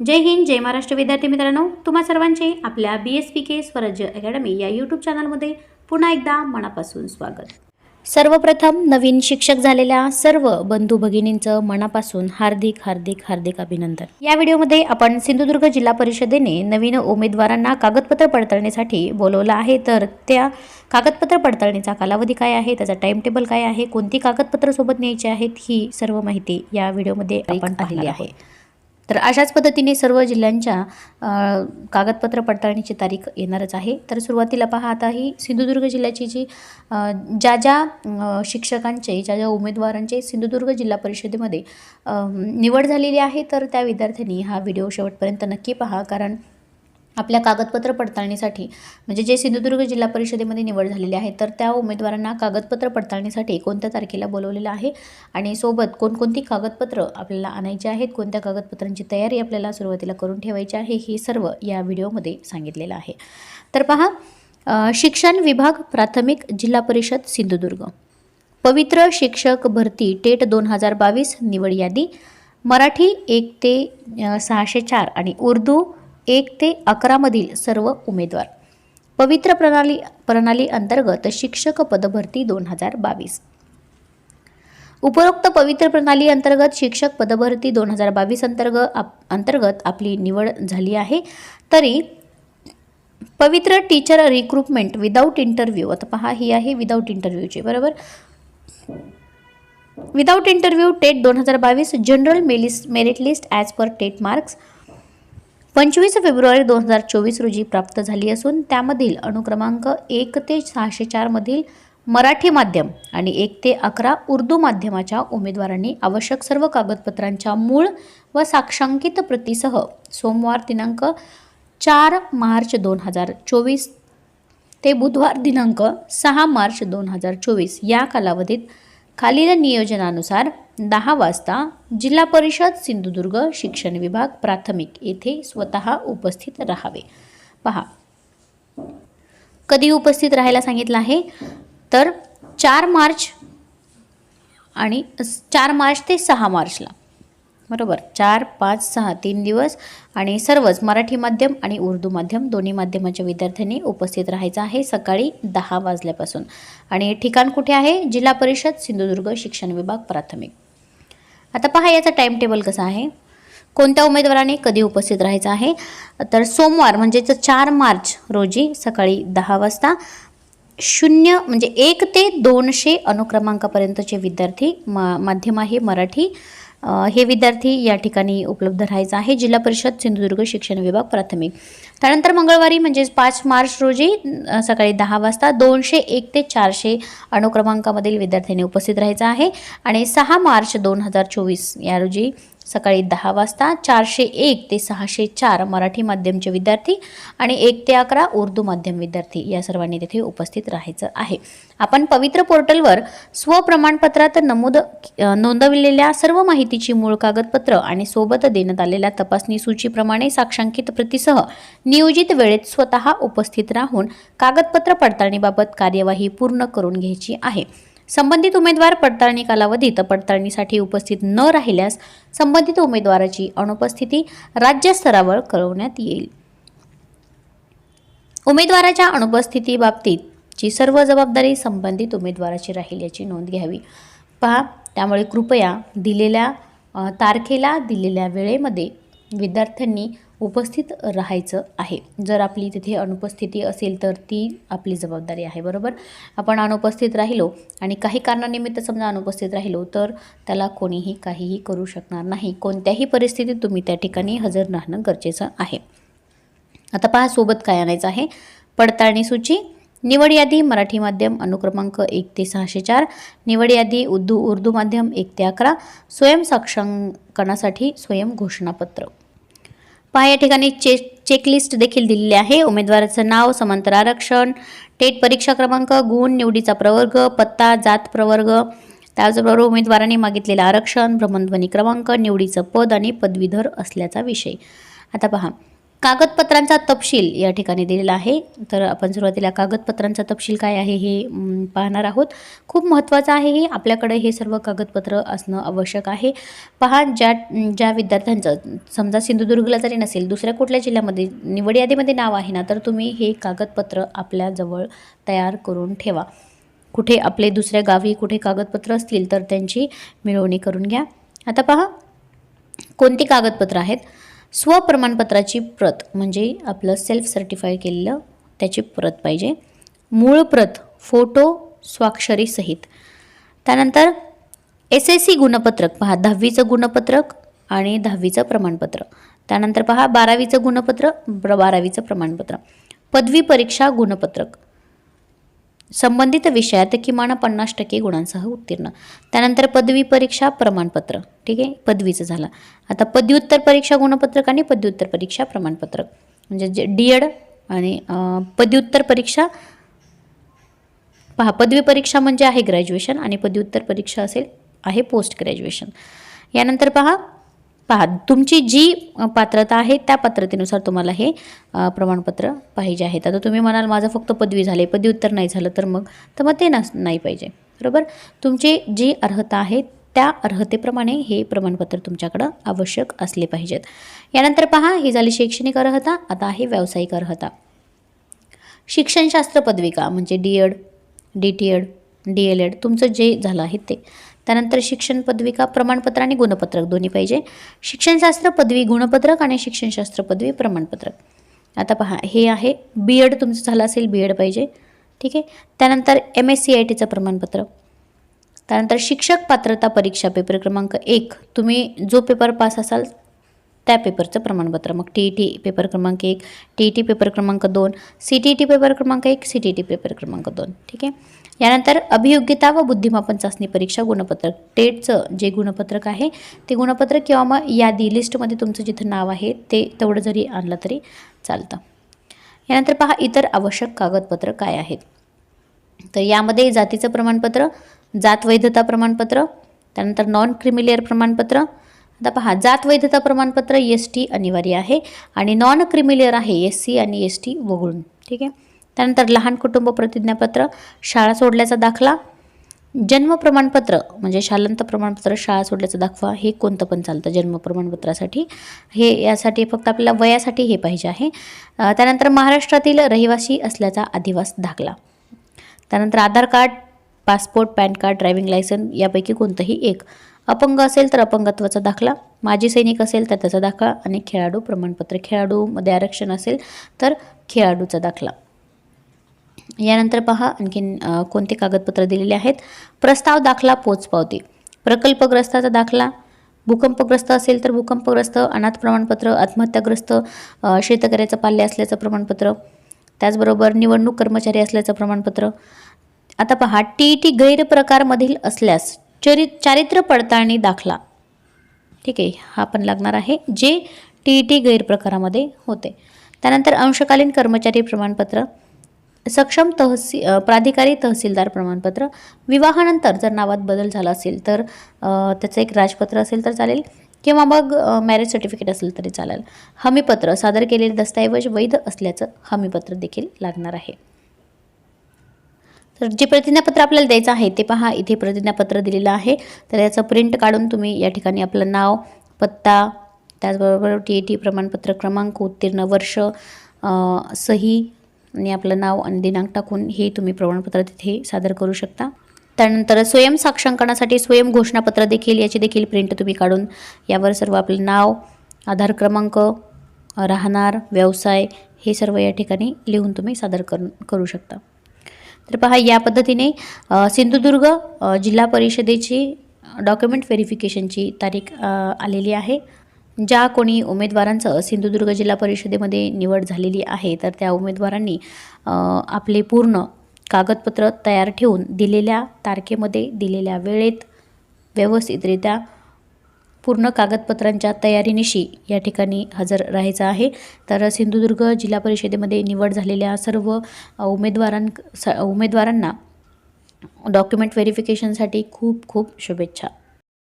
जय हिंद जय महाराष्ट्र. विद्यार्थी मित्रांनो तुम्हा सर्वांचे आपल्या बी एस पी के स्वराज्य अकॅडमी या यूट्यूब चॅनलमध्ये पुन्हा एकदा मनापासून स्वागत. सर्वप्रथम नवीन शिक्षक झालेल्या सर्व बंधू भगिनींचं मनापासून हार्दिक हार्दिक हार्दिक अभिनंदन. या व्हिडिओमध्ये आपण सिंधुदुर्ग जिल्हा परिषदेने नवीन उमेदवारांना कागदपत्र पडताळणीसाठी बोलवलं आहे. तर त्या कागदपत्र पडताळणीचा कालावधी काय आहे? त्याचा टाइम टेबल काय आहे? कोणती कागदपत्र सोबत न्यायची आहेत? ही सर्व माहिती या व्हिडिओमध्ये आपण पाहिली आहे. तर अशाच पद्धतीने सर्व जिल्ह्यांच्या कागदपत्र पडताळणीची तारीख येणारच आहे. तर सुरुवातीला पहा आता ही सिंधुदुर्ग जिल्ह्याची जी ज्या ज्या शिक्षकांचे ज्या ज्या उमेदवारांचे सिंधुदुर्ग जिल्हा परिषदेमध्ये निवड झालेली आहे तर त्या विद्यार्थ्यांनी हा व्हिडिओ शेवटपर्यंत नक्की पहा. कारण आपल्या कागदपत्र पडताळणीसाठी म्हणजे जे सिंधुदुर्ग जिल्हा परिषदेमध्ये निवड झालेली आहे तर त्या उमेदवारांना कागदपत्र पडताळणीसाठी कोणत्या तारखेला बोलवलेलं आहे? आणि सोबत कोणकोणती कागदपत्र आपल्याला आणायची आहेत? कोणत्या कागदपत्रांची तयारी आपल्याला सुरुवातीला करून ठेवायची आहे? हे सर्व या व्हिडिओमध्ये सांगितलेलं आहे. तर पहा शिक्षण विभाग प्राथमिक जिल्हा परिषद सिंधुदुर्ग. पवित्र शिक्षक भरती टेट दोन हजार बावीस निवड यादी मराठी एक ते सहाशे चार आणि उर्दू एक ते अकरामधील सर्व उमेदवार. पवित्र प्रणाली प्रणाली अंतर्गत शिक्षक पदभरती दोन हजार बावीस. उपरोक्त पवित्र प्रणाली अंतर्गत शिक्षक पदभरती दोन हजार बावीस अंतर्गत आप अंतर्गत आपली निवड झाली आहे. तरी पवित्र टीचर रिक्रुटमेंट विदाऊट इंटरव्ह्यू आता पहा ही आहे विदाऊट इंटरव्ह्यूची बरोबर? विदाऊट इंटरव्ह्यू टेट दोन हजार बावीस general malice merit list as per TET marks पंचवीस फेब्रुवारी दोन हजार चोवीस रोजी प्राप्त झाली असून त्यामधील अनुक्रमांक एक ते सहाशे चारमधील मराठी माध्यम आणि एक ते अकरा उर्दू माध्यमाच्या उमेदवारांनी आवश्यक सर्व कागदपत्रांच्या मूळ व साक्षांकित प्रतीसह सोमवार दिनांक चार मार्च दोन हजार चोवीस ते बुधवार दिनांक सहा मार्च दोन हजार चोवीस या कालावधीत खालील नियोजनानुसार दहा वाजता जिल्हा परिषद सिंधुदुर्ग शिक्षण विभाग प्राथमिक येथे स्वतः उपस्थित राहावे. पहा. कधी उपस्थित राहायला सांगितलं आहे? तर चार मार्च आणि चार मार्च ते सहा मार्चला. बरोबर? चार पाच सहा तीन दिवस आणि सर्वच मराठी माध्यम आणि उर्दू माध्यम दोन्ही माध्यमाच्या विद्यार्थ्यांनी उपस्थित राहायचं आहे सकाळी दहा वाजल्यापासून. आणि ठिकाण कुठे आहे? जिल्हा परिषद सिंधुदुर्ग शिक्षण विभाग प्राथमिक. आता पहा याचा टाईम टेबल कसा आहे? कोणत्या उमेदवाराने कधी उपस्थित राहायचं आहे? तर सोमवार म्हणजेच चार मार्च रोजी सकाळी दहा वाजता शून्य म्हणजे एक ते दोनशे अनुक्रमांकापर्यंतचे विद्यार्थी मा माध्यम आहे मराठी. हे विद्यार्थी या ठिकाणी उपलब्ध राहायचं आहे. जिल्हा परिषद सिंधुदुर्ग शिक्षण विभाग प्राथमिक. त्यानंतर मंगळवारी म्हणजेच पाच मार्च रोजी सकाळी दहा वाजता दोनशे एक ते चारशे अणुक्रमांकामधील विद्यार्थ्यांनी उपस्थित राहायचं आहे. आणि सहा मार्च दोन हजार चोवीस या रोजी सकाळी दहा वाजता चारशे एक ते सहाशे चार मराठी माध्यमचे विद्यार्थी आणि एक ते अकरा उर्दू माध्यम विद्यार्थी या सर्वांनी तिथे उपस्थित राहायचं आहे. आपण पवित्र पोर्टलवर स्वप्रमाणपत्रात नमूद नोंदविलेल्या सर्व माहितीची मूळ कागदपत्र आणि सोबत देण्यात आलेल्या तपासणी सूचीप्रमाणे साक्षांकित प्रतिसह नियोजित वेळेत स्वतः उपस्थित राहून कागदपत्र पडताळणीबाबत कार्यवाही पूर्ण करून घ्यायची आहे. संबंधित उमेदवार पडताळणी कालावधीत पडताळणीसाठी उपस्थित न राहिल्यास संबंधित उमेदवाराची अनुपस्थिती राज्यस्तरावर कळवण्यात येईल. उमेदवाराच्या अनुपस्थितीबाबतीतची सर्व जबाबदारी संबंधित उमेदवाराची राहील याची नोंद घ्यावी. पहा त्यामुळे कृपया दिलेल्या तारखेला दिलेल्या वेळेमध्ये विद्यार्थ्यांनी उपस्थित राहायचं आहे. जर आपली तिथे अनुपस्थिती असेल तर ती आपली जबाबदारी आहे बरोबर? आपण अनुपस्थित राहिलो आणि काही कारणानिमित्त समजा अनुपस्थित राहिलो तर त्याला कोणीही काहीही करू शकणार नाही. कोणत्याही परिस्थितीत तुम्ही त्या ठिकाणी हजर राहणं गरजेचं आहे. आता पहा सोबत काय आणायचं आहे? पडताळणी सूची निवड यादी मराठी माध्यम अनुक्रमांक एक ते सहाशे चार निवड यादी उर्दू उर्दू माध्यम एक ते अकरा स्वयंसाक्षांकनासाठी स्वयं घोषणापत्र. पहा या ठिकाणी चे चेकलिस्ट देखील दिलेली आहे. उमेदवाराचं नाव समांतर आरक्षण टेट परीक्षा क्रमांक गुण निवडीचा प्रवर्ग पत्ता जात प्रवर्ग. त्याचबरोबर उमेदवाराने मागितलेलं आरक्षण भ्रमणध्वनी क्रमांक निवडीचं पद आणि पदवीधर असल्याचा विषय. आता पहा कागदपत्रांचा तपशील या ठिकाणी दिलेला आहे. तर आपण सुरुवातीला कागदपत्रांचा तपशील काय आहे हे पाहणार आहोत. खूप महत्त्वाचं आहे हे. आपल्याकडे हे सर्व कागदपत्र असणं आवश्यक आहे. पहा ज्या ज्या विद्यार्थ्यांचं समजा सिंधुदुर्गला जरी नसेल दुसऱ्या कुठल्या जिल्ह्यामध्ये निवड यादीमध्ये नाव आहे ना तर तुम्ही हे कागदपत्र आपल्याजवळ तयार करून ठेवा. कुठे आपले दुसऱ्या गावी कुठे कागदपत्र असतील तर त्यांची मिळवणी करून घ्या. आता पहा कोणती कागदपत्र आहेत? स्वप्रमाणपत्राची प्रत म्हणजे आपलं सेल्फ सर्टिफाय केलेलं त्याची प्रत पाहिजे. मूळ प्रत फोटो स्वाक्षरीसहित त्यानंतर एस एस सी गुणपत्रक पहा दहावीचं गुणपत्रक आणि दहावीचं प्रमाणपत्र. त्यानंतर पहा बारावीचं गुणपत्र बारावीचं प्रमाणपत्र. पदवी परीक्षा गुणपत्रक. संबंधित विषयात किमान पन्नास टक्के गुणांसह उत्तीर्ण. त्यानंतर पदवी परीक्षा प्रमाणपत्र. ठीक आहे? पदवीचं झालं. आता पदव्युत्तर परीक्षा गुणपत्रक आणि पदव्युत्तर परीक्षा प्रमाणपत्रक. म्हणजे जे डी एड आणि पदव्युत्तर परीक्षा पहा पदवी परीक्षा म्हणजे आहे ग्रॅज्युएशन आणि पदव्युत्तर परीक्षा असेल आहे पोस्ट ग्रॅज्युएशन यानंतर पहा पहा तुमची जी पात्रता आहे त्या पात्रतेनुसार तुम्हाला हे प्रमाणपत्र पाहिजे आहेत आता तुम्ही म्हणाल माझं फक्त पदवी झाले पदव्युत्तर नाही झालं तर मग? तर मग ते नस नाही पाहिजे. बरोबर? तुमची जी अर्हता आहे त्या अर्हतेप्रमाणे हे प्रमाणपत्र तुमच्याकडं आवश्यक असले पाहिजेत. यानंतर पहा ही झाली शैक्षणिक अर्हता आता आहे व्यावसायिक अर्हता. शिक्षणशास्त्र पदविका म्हणजे D Ed D T Ed D L Ed तुमचं जे झालं आहे ते. त्यानंतर शिक्षण पदविका प्रमाणपत्र आणि गुणपत्रक दोन्ही पाहिजे. शिक्षणशास्त्र पदवी गुणपत्रक आणि शिक्षणशास्त्र पदवी प्रमाणपत्रक. आता पहा हे आहे. बी एड तुमचं झालं असेल बी एड पाहिजे. ठीक आहे? त्यानंतर एम एस सी आय टीचं प्रमाणपत्र. त्यानंतर शिक्षक पात्रता परीक्षा पेपर क्रमांक एक. तुम्ही जो पेपर पास असाल त्या पेपरचं प्रमाणपत्र. मग टी ई टी पेपर क्रमांक एक टी ई टी पेपर क्रमांक दोन C T E T paper क्रमांक एक C T E T paper क्रमांक दोन. ठीक आहे? यानंतर अभियोग्यता व बुद्धिमापन चाचणी परीक्षा गुणपत्रक. टेटचं जे गुणपत्रक आहे ते गुणपत्रक किंवा मग यादी लिस्टमध्ये तुमचं जिथं नाव आहे ते तेवढं जरी आणलं तरी चालतं. यानंतर पहा इतर आवश्यक कागदपत्र काय आहेत? तर यामध्ये जातीचं प्रमाणपत्र जात वैधता प्रमाणपत्र त्यानंतर नॉन क्रिमिलेअर प्रमाणपत्र आता पहा जात वैधता प्रमाणपत्र एस टी अनिवार्य आहे आणि नॉन क्रिमिलियर आहे एस सी आणि एस टी वगळून ठीक आहे? त्यानंतर लहान कुटुंब प्रतिज्ञापत्र शाळा सोडल्याचा दाखला जन्म प्रमाणपत्र म्हणजे शालांत प्रमाणपत्र शाळा सोडल्याचा दाखवा हे कोणतं पण चालतं जन्म प्रमाणपत्रासाठी. हे यासाठी फक्त आपल्याला वयासाठी हे पाहिजे आहे. त्यानंतर महाराष्ट्रातील रहिवासी असल्याचा अधिवास दाखला. त्यानंतर Aadhaar card passport PAN card driving licence यापैकी कोणतंही एक. अपंग असेल तर अपंगत्वाचा दाखला माजी सैनिक असेल तर त्याचा दाखला आणि खेळाडू प्रमाणपत्र खेळाडूमध्ये आरक्षण असेल तर खेळाडूचा दाखला. यानंतर पहा आणखीन कोणते कागदपत्र दिलेले आहेत. प्रस्ताव दाखला पोचपावती. प्रकल्पग्रस्ताचा दाखला भूकंपग्रस्त असेल तर भूकंपग्रस्त अनाथ प्रमाणपत्र आत्महत्याग्रस्त शेतकऱ्याचं पाल्य असल्याचं प्रमाणपत्र त्याचबरोबर निवडणूक कर्मचारी असल्याचं प्रमाणपत्र. आता पहा टी ई टी गैरप्रकारमधील असल्यास चरि चारित्र्य पडताळणी दाखला. ठीक? आहे हा पण लागणार आहे. जे टी ई टी गैरप्रकारामध्ये होते. त्यानंतर अंशकालीन कर्मचारी प्रमाणपत्र सक्षम तहसी प्राधिकारी तहसीलदार प्रमाणपत्र विवाहानंतर जर नावात बदल झाला असेल तर त्याचं एक राजपत्र असेल तर चालेल किंवा मग मॅरेज सर्टिफिकेट असेल तरी चालेल. हमीपत्र सादर केलेले दस्तऐवज वैध असल्याचं हमीपत्र देखील लागणार आहे. तर जे प्रतिज्ञापत्र आपल्याला द्यायचं आहे ते पहा. इथे प्रतिज्ञापत्र दिलेलं आहे. तर याचं प्रिंट काढून तुम्ही या ठिकाणी आपलं नाव पत्ता त्याचबरोबर टी ए टी प्रमाणपत्र क्रमांक उत्तीर्ण वर्ष सही आणि आपलं नाव आणि दिनांक टाकून हे तुम्ही प्रमाणपत्र तिथे सादर करू शकता. त्यानंतर स्वयं साक्षांकनासाठी स्वयं घोषणापत्र देखील याची देखील प्रिंट तुम्ही काढून यावर सर्व आपलं नाव आधार क्रमांक राहणार व्यवसाय हे सर्व या ठिकाणी लिहून तुम्ही सादर करू करू शकता. तर पहा या पद्धतीने सिंधुदुर्ग जिल्हा परिषदेची डॉक्युमेंट व्हेरिफिकेशनची तारीख आलेली आहे. ज्या कोणी उमेदवारांचं सिंधुदुर्ग जिल्हा परिषदेमध्ये निवड झालेली आहे तर त्या उमेदवारांनी आपले पूर्ण कागदपत्र तयार ठेवून दिलेल्या तारखेमध्ये दिलेल्या वेळेत व्यवस्थितरित्या पूर्ण कागदपत्रांच्या तयारीनिशी या ठिकाणी हजर राहायचं आहे. तर सिंधुदुर्ग जिल्हा परिषदेमध्ये निवड झालेल्या सर्व उमेदवारां स उमेदवारांना डॉक्युमेंट व्हेरिफिकेशनसाठी खूप खूप शुभेच्छा.